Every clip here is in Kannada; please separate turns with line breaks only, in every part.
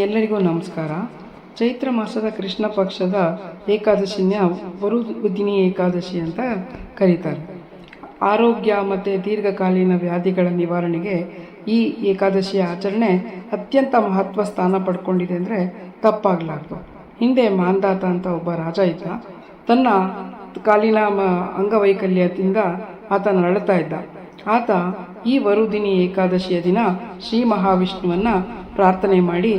ಎಲ್ಲರಿಗೂ ನಮಸ್ಕಾರ. ಚೈತ್ರ ಮಾಸದ ಕೃಷ್ಣ ಪಕ್ಷದ ಏಕಾದಶಿನ ವರುದಿನಿ ಏಕಾದಶಿ ಅಂತ ಕರೀತಾರೆ. ಆರೋಗ್ಯ ಮತ್ತು ದೀರ್ಘಕಾಲೀನ ವ್ಯಾಧಿಗಳ ನಿವಾರಣೆಗೆ ಈ ಏಕಾದಶಿಯ ಆಚರಣೆ ಅತ್ಯಂತ ಮಹತ್ವ ಸ್ಥಾನ ಪಡ್ಕೊಂಡಿದೆ ಅಂದರೆ ತಪ್ಪಾಗಲಾರ್ದು. ಹಿಂದೆ ಮಾಂದಾತ ಅಂತ ಒಬ್ಬ ರಾಜ ಇದ್ದ. ತನ್ನ ಕಾಲಿನ ಅಂಗವೈಕಲ್ಯದಿಂದ ಆತ ನರಳುತ್ತಾ ಇದ್ದ. ಆತ ಈ ವರುದಿನಿ ಏಕಾದಶಿಯ ದಿನ ಶ್ರೀ ಮಹಾವಿಷ್ಣುವನ್ನು ಪ್ರಾರ್ಥನೆ ಮಾಡಿ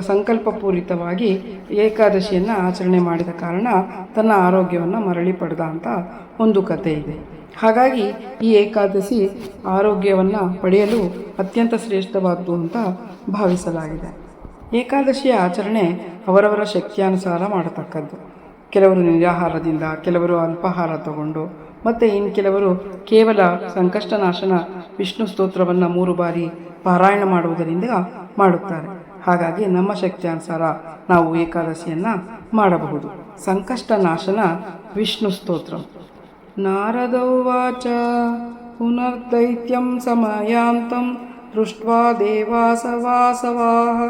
ಸಂಕಲ್ಪಪೂರಿತವಾಗಿ ಏಕಾದಶಿಯನ್ನು ಆಚರಣೆ ಮಾಡಿದ ಕಾರಣ ತನ್ನ ಆರೋಗ್ಯವನ್ನು ಮರಳಿ ಪಡೆದ ಅಂತ ಒಂದು ಕಥೆ ಇದೆ. ಹಾಗಾಗಿ ಈ ಏಕಾದಶಿ ಆರೋಗ್ಯವನ್ನು ಪಡೆಯಲು ಅತ್ಯಂತ ಶ್ರೇಷ್ಠವಾದ್ದು ಅಂತ ಭಾವಿಸಲಾಗಿದೆ. ಏಕಾದಶಿಯ ಆಚರಣೆ ಅವರವರ ಶಕ್ತಿಯಾನುಸಾರ ಮಾಡತಕ್ಕದ್ದು. ಕೆಲವರು ನಿರಾಹಾರದಿಂದ, ಕೆಲವರು ಅಲ್ಪಾಹಾರ ತಗೊಂಡು, ಮತ್ತು ಇನ್ನು ಕೆಲವರು ಕೇವಲ ಸಂಕಷ್ಟನಾಶನ ವಿಷ್ಣು ಸ್ತೋತ್ರವನ್ನು ಮೂರು ಬಾರಿ ಪಾರಾಯಣ ಮಾಡುವುದರಿಂದ ಮಾಡುತ್ತಾರೆ. ಹಾಗಾಗಿ ನಮ್ಮ ಶಕ್ತ್ಯಾನುಸಾರ ನಾವು ಏಕಾದಶಿಯನ್ನು ಮಾಡಬಹುದು. ಸಂಕಷ್ಟ ನಾಶನ ವಿಷ್ಣು ಸ್ತೋತ್ರ. ನಾರದೌವಾಚ ಪುನರ್ದೈತ್ಯಂ ಸಮಯಾಂತಂ ದೃಷ್ಟ್ವಾ ದೇವಾಸವಾಸವಾಹ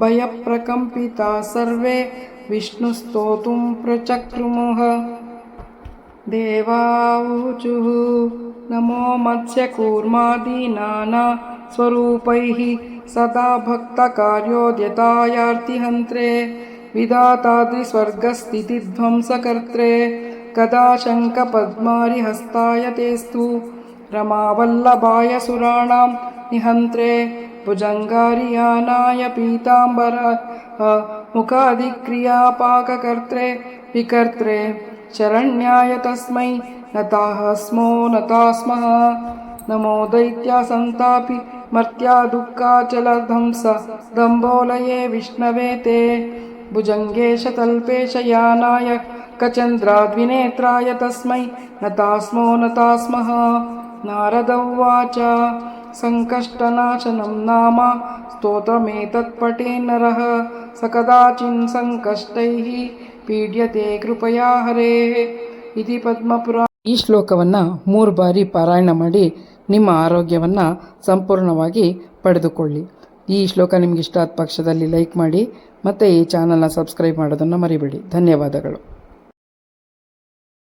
ಭಯಪ್ರಕಂಪಿತಾ ಸರ್ವೇ ವಿಷ್ಣು ಸ್ತೋತುಂ ಪ್ರಚಕ್ರುಮುಹ. ದೇವಾವುಚುಃ ನಮೋ ಮತ್ಸ್ಯಕೂರ್ಮಾದೀನಾನಾ स्वरूपैः सदा भक्तकार्योद्यतायार्तिहन्त्रे विधाताद्रिस्वर्गस्थितिध्वंसकर्त्रे कदा शङ्खपद्मारिहस्ताय तेस्तु रमावल्लभाय सुराणां निहन्त्रे भुजङ्गारियानाय पीताम्बर मुखादिक्रियापाककर्त्रे विकर्त्रे शरण्याय तस्मै नताः स्मो नता स्मः नमो दैत्यासन्तापि मर्त्या दुःखाचलध्वंस दम्भोलये विष्णवे ते भुजङ्गेश तल्पेश यानाय कचन्द्राद्विनेत्राय तस्मै नता स्मो नता स्मः नारद उवाच सङ्कष्टनाशनं नाम स्तोत्रमेतत्पटे नरः स कदाचिन् सङ्कष्टैः ಪೀಡ್ಯತೆ ಕೃಪಯಾ ಹರೇಃ ಇತಿ ಪದ್ಮಪುರ ಈ ಶ್ಲೋಕವನ್ನು ಮೂರು ಬಾರಿ ಪಾರಾಯಣ ಮಾಡಿ ನಿಮ್ಮ ಆರೋಗ್ಯವನ್ನು ಸಂಪೂರ್ಣವಾಗಿ ಪಡೆದುಕೊಳ್ಳಿ. ಈ ಶ್ಲೋಕ ನಿಮ್ಗೆ ಇಷ್ಟ ಆದ ಪಕ್ಷದಲ್ಲಿ ಲೈಕ್ ಮಾಡಿ ಮತ್ತು ಈ ಚಾನಲ್ನ ಸಬ್ಸ್ಕ್ರೈಬ್ ಮಾಡೋದನ್ನು ಮರಿಬೇಡಿ. ಧನ್ಯವಾದಗಳು.